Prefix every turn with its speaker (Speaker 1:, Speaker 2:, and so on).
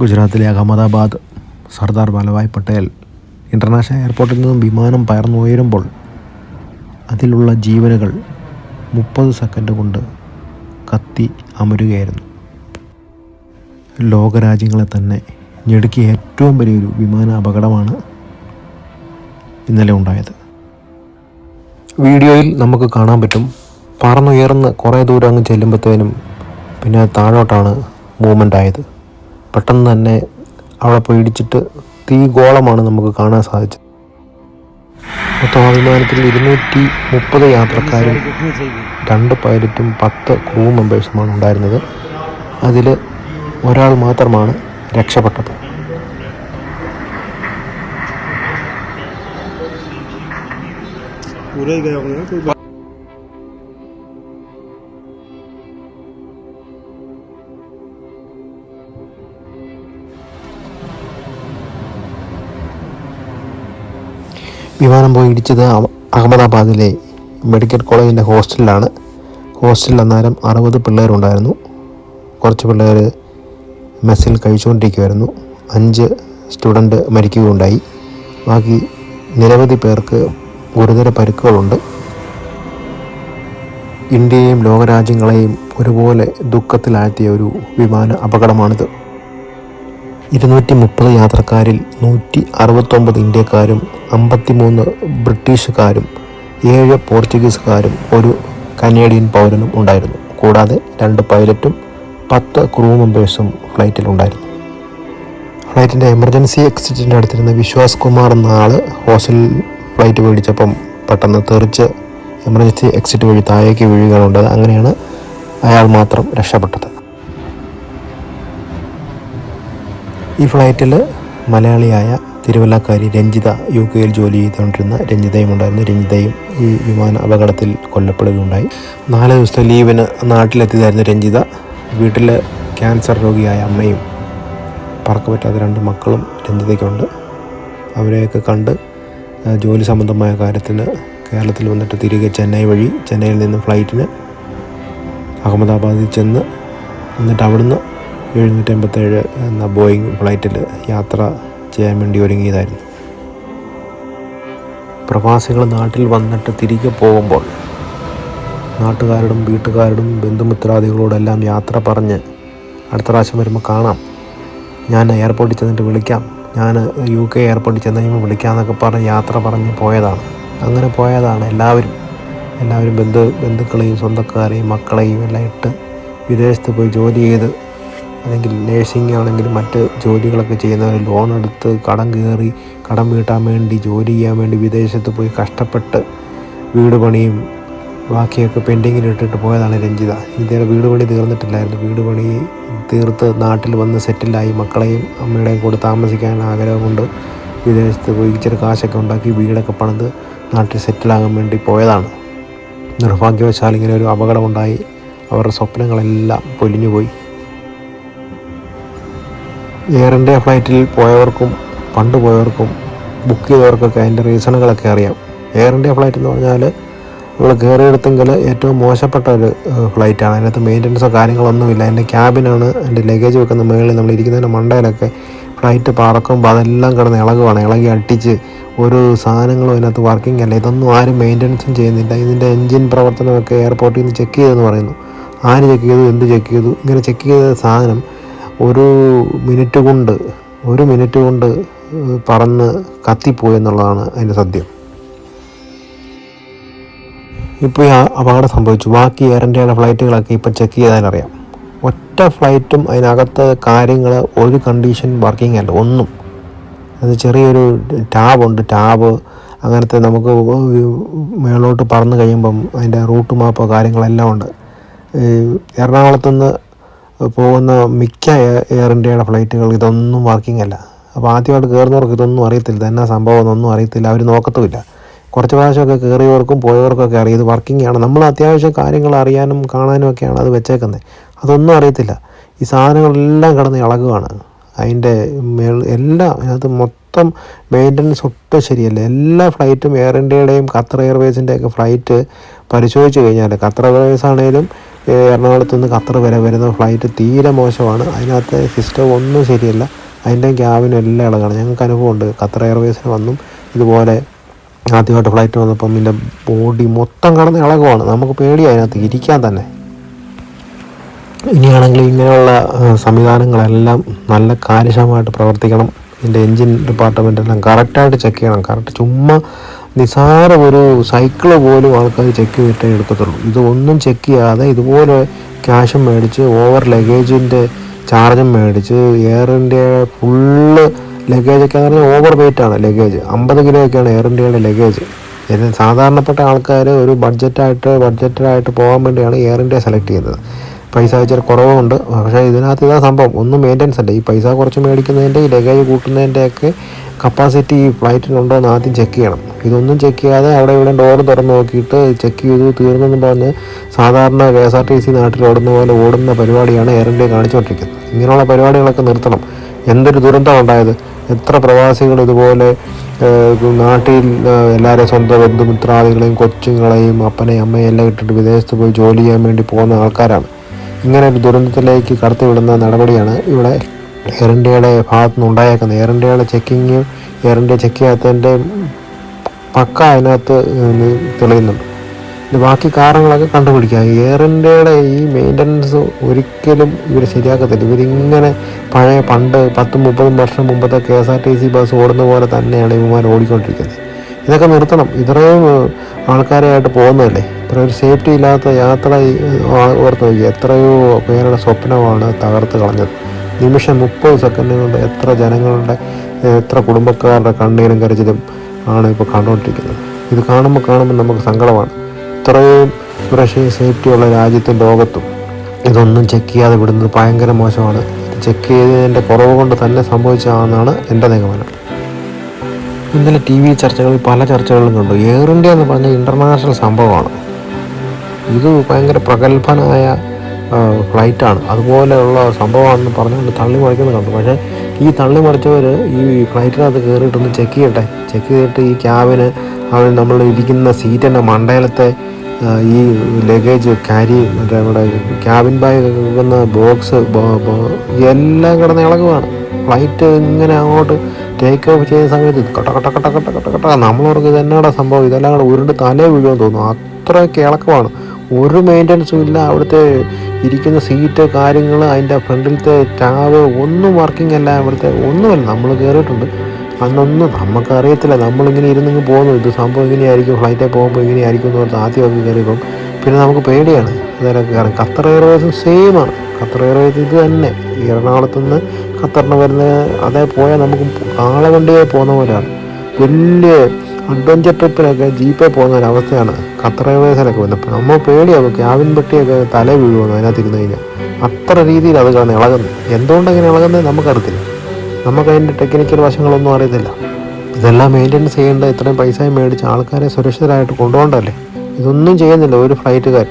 Speaker 1: ഗുജറാത്തിലെ അഹമ്മദാബാദ് സർദാർ വല്ലഭായ് പട്ടേൽ ഇന്റർനാഷണൽ എയർപോർട്ടിൽ നിന്നും വിമാനം പറന്നുയരുമ്പോൾ അതിലുള്ള ജീവനുകൾ മുപ്പത് സെക്കൻഡ് കൊണ്ട് കത്തി അമരുകയായിരുന്നു. ലോകരാജ്യങ്ങളെ തന്നെ ഞെടുക്കിയ ഏറ്റവും വലിയൊരു വിമാന അപകടമാണ് ഇന്നലെ ഉണ്ടായത്. വീഡിയോയിൽ നമുക്ക് കാണാൻ പറ്റും പറന്നുയർന്ന് കുറേ ദൂരം അങ്ങ് ചെല്ലുമ്പോഴത്തേനും പിന്നെ താഴോട്ടാണ് മൂവ്മെന്റ് ആയത്. പെട്ടെന്ന് തന്നെ അവിടെ പോയി ഇടിച്ചിട്ട് തീ ഗോളമാണ് നമുക്ക് കാണാൻ സാധിച്ചത് മൊത്തം ആ വിമാനത്തിൽ ഇരുന്നൂറ്റി മുപ്പത് യാത്രക്കാരും രണ്ട് പൈലറ്റും പത്ത് ക്രൂ മെമ്പേഴ്സുമാണ് ഉണ്ടായിരുന്നത് അതിൽ ഒരാൾ മാത്രമാണ് രക്ഷപ്പെട്ടത്
Speaker 2: पूरा ही गया होगा कोई
Speaker 1: വിമാനം പോയി ഇടിച്ചത് അഹ- അഹമ്മദാബാദിലെ മെഡിക്കൽ കോളേജിന്റെ ഹോസ്റ്റലിലാണ്. ഹോസ്റ്റലിൽ അന്നേരം അറുപത് പിള്ളേരുണ്ടായിരുന്നു. കുറച്ച് പിള്ളേർ മെസ്സിൽ കഴിച്ചുകൊണ്ടിരിക്കുമായിരുന്നു അഞ്ച് സ്റ്റുഡന്റ് മരിക്കുകയുണ്ടായി. ബാക്കി നിരവധി പേർക്ക് ഗുരുതര പരുക്കുകളുണ്ട്. ഇന്ത്യയെയും ലോകരാജ്യങ്ങളെയും ഒരുപോലെ ദുഃഖത്തിലാഴ്ത്തിയ ഒരു വിമാന അപകടമാണിത്. ഇരുന്നൂറ്റി മുപ്പത് യാത്രക്കാരിൽ നൂറ്റി അറുപത്തൊമ്പത് ഇന്ത്യക്കാരും അമ്പത്തിമൂന്ന് ബ്രിട്ടീഷുകാരും ഏഴ് പോർച്ചുഗീസുകാരും ഒരു കനേഡിയൻ പൗരനും ഉണ്ടായിരുന്നു. കൂടാതെ രണ്ട് പൈലറ്റും പത്ത് ക്രൂ മെമ്പേഴ്സും ഫ്ലൈറ്റിലുണ്ടായിരുന്നു ഫ്ലൈറ്റിന്റെ എമർജൻസി എക്സിറ്റിന്റെ അടുത്തിരുന്ന വിശ്വാസ് കുമാർ എന്ന ആൾ ഹോസ്റ്റലിൽ ഫ്ലൈറ്റ് മേടിച്ചപ്പം പെട്ടെന്ന് തെറിച്ച് എമർജൻസി എക്സിറ്റ് വഴി താഴേക്ക് വീഴുകയാണുണ്ടായത് അങ്ങനെയാണ് അയാൾ മാത്രം രക്ഷപ്പെട്ടത്. ഈ ഫ്ലൈറ്റിൽ മലയാളിയായ തിരുവല്ലക്കാരി രഞ്ജിത യു കെയിൽ ജോലി ചെയ്തുകൊണ്ടിരുന്ന രഞ്ജിതയും ഉണ്ടായിരുന്നു. രഞ്ജിതയും ഈ വിമാന അപകടത്തിൽ കൊല്ലപ്പെടുകയുണ്ടായി. നാല് ദിവസത്തെ ലീവിന് നാട്ടിലെത്തിയതായിരുന്നു രഞ്ജിത. വീട്ടിൽ ക്യാൻസർ രോഗിയായ അമ്മയും പറക്ക പറ്റാത്ത രണ്ട് മക്കളും രഞ്ജിതയ്ക്കുണ്ട്. അവരെയൊക്കെ കണ്ട് ജോലി സംബന്ധമായ കാര്യത്തിന് കേരളത്തിൽ വന്നിട്ട് തിരികെ ചെന്നൈ വഴി ചെന്നൈയിൽ നിന്ന് ഫ്ലൈറ്റിന് അഹമ്മദാബാദിൽ ചെന്ന് എന്നിട്ട് അവിടുന്ന് എഴുന്നൂറ്റി അമ്പത്തേഴ് എന്ന ബോയിങ് ഫ്ലൈറ്റിൽ യാത്ര ചെയ്യാൻ വേണ്ടി ഒരുങ്ങിയതായിരുന്നു. പ്രവാസികൾ നാട്ടിൽ വന്നിട്ട് തിരികെ പോകുമ്പോൾ നാട്ടുകാരോടും വീട്ടുകാരോടും ബന്ധുമിത്രാദികളോടെല്ലാം യാത്ര പറഞ്ഞ് അടുത്ത പ്രാവശ്യം വരുമ്പോൾ കാണാം. ഞാൻ എയർപോർട്ടിൽ ചെന്നിട്ട് വിളിക്കാം. ഞാൻ യു കെ എയർപോർട്ടിൽ ചെന്ന് കഴിയുമ്പോൾ വിളിക്കാമെന്നൊക്കെ പറഞ്ഞ് യാത്ര പറഞ്ഞ് പോയതാണ്. അങ്ങനെ പോയതാണ് എല്ലാവരും. എല്ലാവരും ബന്ധു ബന്ധുക്കളെയും സ്വന്തക്കാരെയും മക്കളെയും എല്ലാം ഇട്ട് വിദേശത്ത് പോയി ജോലി ചെയ്ത് അല്ലെങ്കിൽ നേഴ്സിംഗ് ആണെങ്കിലും മറ്റ് ജോലികളൊക്കെ ചെയ്യുന്നവർ ലോൺ എടുത്ത് കടം കയറി കടം വീട്ടാൻ വേണ്ടി ജോലി ചെയ്യാൻ വേണ്ടി വിദേശത്ത് പോയി കഷ്ടപ്പെട്ട് വീട് പണിയും ബാക്കിയൊക്കെ പെൻഡിങ്ങിലിട്ടിട്ട് പോയതാണ് രഞ്ജിത. ഇതുവരെ വീട് പണി തീർന്നിട്ടില്ലായിരുന്നു. വീട് പണി തീർത്ത് നാട്ടിൽ വന്ന് സെറ്റിലായി മക്കളെയും അമ്മയുടെയും കൂടെ താമസിക്കാൻ ആഗ്രഹം കൊണ്ട് വിദേശത്ത് പോയി ഇച്ചിരി കാശൊക്കെ ഉണ്ടാക്കി വീടൊക്കെ പണിത് നാട്ടിൽ സെറ്റിലാകാൻ വേണ്ടി പോയതാണ്. നിർഭാഗ്യവശാൽ ഇങ്ങനെ ഒരു അപകടമുണ്ടായി. അവരുടെ സ്വപ്നങ്ങളെല്ലാം പൊലിഞ്ഞുപോയി. എയർ ഇന്ത്യ ഫ്ലൈറ്റിൽ പോയവർക്കും പണ്ട് പോയവർക്കും ബുക്ക് ചെയ്തവർക്കൊക്കെ അതിന്റെ റീസണുകളൊക്കെ അറിയാം. എയർ ഇന്ത്യ ഫ്ലൈറ്റ് എന്ന് പറഞ്ഞാൽ നമ്മൾ കയറിയെടുത്തെങ്കിൽ ഏറ്റവും മോശപ്പെട്ട ഒരു ഫ്ലൈറ്റാണ് അതിനകത്ത് മെയിന്റനൻസോ കാര്യങ്ങളൊന്നുമില്ല. അതിന്റെ ക്യാബിനാണ് അതിന്റെ ലഗേജ് വെക്കുന്ന മുകളിൽ നമ്മൾ ഇരിക്കുന്നതിന്റെ മണ്ടയിലൊക്കെ ഫ്ലൈറ്റ് പറക്കുമ്പോൾ അതെല്ലാം കിടന്ന് ഇളകുവാണ്. ഇളകി അട്ടിച്ച് ഒരു സാധനങ്ങളും അതിനകത്ത് വർക്കിംഗ് അല്ല. ഇതൊന്നും ആരും മെയിന്റനൻസും ചെയ്യുന്നില്ല. ഇതിന്റെ എൻജിൻ പ്രവർത്തനമൊക്കെ എയർപോർട്ടിൽ നിന്ന് ചെക്ക് ചെയ്തെന്ന് പറയുന്നു. ആര് ചെക്ക് ചെയ്തു? എന്ത് ചെക്ക് ചെയ്തു? ഇങ്ങനെ ചെക്ക് ചെയ്ത സാധനം ഒരു മിനിറ്റ് കൊണ്ട് ഒരു മിനിറ്റ് കൊണ്ട് പറന്ന് കത്തിപ്പോയി എന്നുള്ളതാണ് അതിന്റെ സത്യം. ഇപ്പോൾ ഈ അപകടം സംഭവിച്ചു. ബാക്കി എയർ ഇന്ത്യയുടെ ഫ്ലൈറ്റുകളൊക്കെ ഇപ്പോൾ ചെക്ക് ചെയ്താൽ അറിയാം ഒറ്റ ഫ്ലൈറ്റും അതിനകത്ത് കാര്യങ്ങൾ ഒരു കണ്ടീഷൻ വർക്കിംഗ് അല്ല ഒന്നും. അത് ചെറിയൊരു ടാബ് ഉണ്ട്. ടാബ് അങ്ങനത്തെ നമുക്ക് മേളോട്ട് പറന്ന് കഴിയുമ്പം അതിന്റെ റൂട്ട് മാപ്പോ കാര്യങ്ങളെല്ലാം ഉണ്ട്. എറണാകുളത്തുനിന്ന് പോകുന്ന മിക്ക എയർ ഇന്ത്യയുടെ ഫ്ലൈറ്റുകൾ ഇതൊന്നും വർക്കിംഗ് അല്ല. അപ്പോൾ ആദ്യമായിട്ട് കയറുന്നവർക്ക് ഇതൊന്നും അറിയത്തില്ല. തന്നെ സംഭവം എന്നൊന്നും അറിയത്തില്ല. അവർ നോക്കത്തുമില്ല. കുറച്ച് പ്രാവശ്യമൊക്കെ കയറിയവർക്കും പോയവർക്കൊക്കെ അറിയാം. ഇത് വർക്കിംഗ് ആണ്. നമ്മൾ അത്യാവശ്യം കാര്യങ്ങൾ അറിയാനും കാണാനും ഒക്കെയാണ് അത് വെച്ചേക്കുന്നത് അതൊന്നും അറിയത്തില്ല. ഈ സാധനങ്ങളെല്ലാം കിടന്ന് ഇളകുകയാണ് അതിന്റെ എല്ലാം അതിനകത്ത് മൊത്തം മെയിന്റനൻസ് ഒട്ടും ശരിയല്ല. എല്ലാ ഫ്ലൈറ്റും എയർ ഇന്ത്യയുടെയും ഖത്തർ എയർവേസിന്റെയൊക്കെ ഫ്ലൈറ്റ് പരിശോധിച്ച് കഴിഞ്ഞാൽ ഖത്തർ എയർവേസ് ആണെങ്കിലും എറണാകുളത്ത് നിന്ന് ഖത്തർ വരെ വരുന്ന ഫ്ലൈറ്റ് തീരെ മോശമാണ്. അതിനകത്ത് സിസ്റ്റം ഒന്നും ശരിയല്ല. അതിന്റെ ക്യാബിനും എല്ലാം ഇളകാണ്. ഞങ്ങൾക്ക് അനുഭവമുണ്ട്. ഖത്തർ എയർവേസിന് വന്നും ഇതുപോലെ ആദ്യമായിട്ട് ഫ്ലൈറ്റ് വന്നപ്പം ഇതിന്റെ ബോഡി മൊത്തം കടന്ന് ഇളകുവാണ്. നമുക്ക് പേടിയാണ് അതിനകത്ത് ഇരിക്കാൻ തന്നെ. ഇനിയാണെങ്കിൽ ഇങ്ങനെയുള്ള സംവിധാനങ്ങളെല്ലാം നല്ല കാര്യക്ഷമമായിട്ട് പ്രവർത്തിക്കണം. ഇതിന്റെ എൻജിൻ ഡിപ്പാർട്ട്മെന്റ് എല്ലാം കറക്റ്റായിട്ട് ചെക്ക് ചെയ്യണം. കറക്റ്റ് ചുമ്മാ നിസാര ഒരു സൈക്കിൾ പോലും ആൾക്കാർ ചെക്ക് ചെയ്തിട്ടേ എടുക്കത്തുള്ളൂ. ഇതൊന്നും ചെക്ക് ചെയ്യാതെ ഇതുപോലെ ക്യാഷും മേടിച്ച് ഓവർ ലഗേജിന്റെ ചാർജും മേടിച്ച് എയർ ഇന്ത്യ ഫുള്ള് ലഗേജൊക്കെ എന്ന് പറഞ്ഞാൽ ഓവർ വെയിറ്റ് ആണ് ലഗേജ് അമ്പത് കിലോ ഒക്കെയാണ് എയർ ഇന്ത്യയുടെ ലഗേജ് ഇത് സാധാരണപ്പെട്ട ആൾക്കാർ ഒരു ബഡ്ജറ്റായിട്ട് ബഡ്ജറ്റായിട്ട് പോകാൻ വേണ്ടിയാണ് എയർ ഇന്ത്യ സെലക്ട് ചെയ്യുന്നത്. പൈസ ഇച്ചിരി കുറവുണ്ട്. പക്ഷേ ഇതിനകത്ത് ഇതാ സംഭവം. ഒന്നും മെയിന്റെനൻസ് അല്ല. ഈ പൈസ കുറച്ച് മേടിക്കുന്നതിന്റെ ഈ ലഗേജ് കൂട്ടുന്നതിന്റെയൊക്കെ കപ്പാസിറ്റി ഈ ഫ്ലൈറ്റിനുണ്ടോ എന്ന് ആദ്യം ചെക്ക് ചെയ്യണം. ഇതൊന്നും ചെക്ക് ചെയ്യാതെ അവിടെ ഇവിടെ ഡോർ തുറന്ന് നോക്കിയിട്ട് ചെക്ക് ചെയ്തു തീർന്നെന്ന് പറഞ്ഞ് സാധാരണ K S R T C നാട്ടിൽ ഓടുന്ന പോലെ ഓടുന്ന പരിപാടിയാണ് എയർ ഇന്ത്യ കാണിച്ചുകൊണ്ടിരിക്കുന്നത്. ഇങ്ങനെയുള്ള പരിപാടികളൊക്കെ നിർത്തണം. എന്തൊരു ദുരന്തമാണ് ഉണ്ടായത്? എത്ര പ്രവാസികൾ ഇതുപോലെ നാട്ടിൽ എല്ലാവരും സ്വന്തം ബന്ധുമിത്രാദികളെയും കൊച്ചുങ്ങളെയും അപ്പനെയും അമ്മയും എല്ലാം ഇട്ടിട്ട് വിദേശത്ത് പോയി ജോലി ചെയ്യാൻ വേണ്ടി പോകുന്ന ആൾക്കാരാണ്. ഇങ്ങനെ ഒരു ദുരന്തത്തിലേക്ക് കടത്തിവിടുന്ന നടപടിയാണ് ഇവിടെ എയർ ഇന്ത്യയുടെ ഭാഗത്തു നിന്ന് ഉണ്ടായേക്കുന്നത് എയർ ഇന്ത്യയുടെ ചെക്കിങ് എയർ ഇന്ത്യ ചെക്ക് ചെയ്യാത്തതിന്റെ പക്ക അതിനകത്ത് തെളിയുന്നുണ്ട്. ഇത് ബാക്കി കാരണങ്ങളൊക്കെ കണ്ടുപിടിക്കാം. എയർ ഇന്ത്യയുടെ ഈ മെയിന്റനൻസ് ഒരിക്കലും ഇവർ ശരിയാക്കത്തില്ല. ഇവരിങ്ങനെ പഴയ പണ്ട് പത്തും മുപ്പതും വർഷം മുമ്പത്തെ K S R T C bus ഓടുന്ന പോലെ തന്നെയാണ് ഇവന്മാർ ഓടിക്കൊണ്ടിരിക്കുന്നത്. ഇതൊക്കെ നിർത്തണം. ഇത്രയും ആൾക്കാരെയായിട്ട് പോകുന്നതല്ലേ? ഇത്ര ഒരു സേഫ്റ്റി ഇല്ലാത്ത യാത്ര ഓർത്ത് നോക്കി എത്രയോ പേരുടെ സ്വപ്നമാണ് തകർത്ത് കളഞ്ഞത്. നിമിഷം മുപ്പത് സെക്കൻഡ് കൊണ്ട് എത്ര ജനങ്ങളുടെ എത്ര കുടുംബക്കാരുടെ കണ്ണീരും കരച്ചിലും ആണ് ഇപ്പോൾ കണ്ടുകൊണ്ടിരിക്കുന്നത്. ഇത് കാണുമ്പോൾ കാണുമ്പോൾ നമുക്ക് സങ്കടമാണ്. ഇത്രയും സുരക്ഷയും സേഫ്റ്റിയുള്ള രാജ്യത്തും ലോകത്തും ഇതൊന്നും ചെക്ക് ചെയ്യാതെ വിടുന്നത് ഭയങ്കര മോശമാണ്. ചെക്ക് ചെയ്തതിന്റെ കുറവ് കൊണ്ട് തന്നെ സംഭവിച്ചതാണെന്നാണ് എന്റെ നിഗമനം. ഇന്നലെ ടി വി ചർച്ചകളിൽ പല ചർച്ചകളും കണ്ടു. എയർ ഇന്ത്യ എന്ന് പറഞ്ഞ ഇന്റർനാഷണൽ സംഭവമാണ്. ഇത് ഭയങ്കര പ്രഗത്ഭനായ ഫ്ലൈറ്റാണ്. അതുപോലെയുള്ള സംഭവമാണെന്ന് പറഞ്ഞുകൊണ്ട് തള്ളി മറിക്കുന്നത് കണ്ടു. പക്ഷേ ഈ തള്ളി മറിച്ചവർ ഈ ഫ്ലൈറ്റിനകത്ത് കയറിയിട്ടൊന്ന് ചെക്ക് ചെയ്യട്ടെ. ചെക്ക് ചെയ്തിട്ട് ഈ ക്യാബിന് അവർ നമ്മൾ ഇരിക്കുന്ന സീറ്റിന്റെ മണ്ടയിലത്തെ ഈ ലഗേജ് ക്യാരി മറ്റേ നമ്മുടെ ക്യാബിൻ ബാഗ് വെക്കുന്ന ബോക്സ് എല്ലാം കിടന്ന് ഇളകുവാണ്. ഫ്ലൈറ്റ് ഇങ്ങനെ അങ്ങോട്ട് ടേക്ക് ഓഫ് ചെയ്യുന്ന സമയത്ത് കട്ട കട്ട കട്ട കട്ട കട്ട കട്ട നമ്മളോർക്ക് ഇത് സംഭവം? ഇതെല്ലാം കൂടെ ഉരുണ്ട് തലേ വീഴുമെന്ന് തോന്നുന്നു. അത്രയൊക്കെ ഇളക്കമാണ്. ഒരു മെയിന്റനൻസും ഇല്ല. അവിടുത്തെ ഇരിക്കുന്ന സീറ്റ് കാര്യങ്ങൾ അതിന്റെ ഫ്രണ്ടിലത്തെ ടാവ് ഒന്നും വർക്കിംഗ് അല്ല ഇവിടുത്തെ. ഒന്നുമല്ല നമ്മൾ കയറിയിട്ടുണ്ട് അന്നൊന്നും നമുക്കറിയത്തില്ല നമ്മളിങ്ങനെ ഇരുന്നിങ്ങ് പോകുന്നു. ഇത് സംഭവം ഇങ്ങനെയായിരിക്കും ഫ്ലൈറ്റിൽ പോകുമ്പോൾ ഇങ്ങനെയായിരിക്കും എന്ന് പറഞ്ഞാൽ ആദ്യമൊക്കെ കയറിയപ്പം പിന്നെ നമുക്ക് പേടിയാണ്. അതായത് കയറാം ഖത്തർ എയർവേസും സെയിമാണ് ഖത്തർ എയർവേസ് ഇത് തന്നെ. എറണാകുളത്തു നിന്ന് ഖത്തറിന് വരുന്ന അതേ പോയാൽ നമുക്ക് കാളവണ്ടിയെ പോകുന്ന പോലെയാണ്. വലിയ അഡ്വഞ്ചർ ട്രിപ്പിനൊക്കെ ജീപ്പേ പോകുന്ന ഒരവസ്ഥയാണ് ഖത്തർ എയർവേസിലൊക്കെ വന്നപ്പോൾ നമ്മൾ പേടിയാവും ക്യാബിൻ പെട്ടിയൊക്കെ തല വീഴുമെന്ന് അതിനകത്ത് ഇരുന്ന് കഴിഞ്ഞാൽ അത്ര രീതിയിൽ അത് കിടന്ന് ഇളകുന്നത് എന്തുകൊണ്ട് അങ്ങനെ ഇളകുന്നത് നമുക്കറിയത്തില്ല. നമുക്ക് അതിന്റെ ടെക്നിക്കൽ വശങ്ങളൊന്നും അറിയത്തില്ല. ഇതെല്ലാം മെയിന്റെനൻസ് ചെയ്യേണ്ട ഇത്രയും പൈസയും മേടിച്ച് ആൾക്കാരെ സുരക്ഷിതരായിട്ട് കൊണ്ടുപോകണ്ടല്ലേ? ഇതൊന്നും ചെയ്യുന്നില്ല ഒരു ഫ്ലൈറ്റുകാർ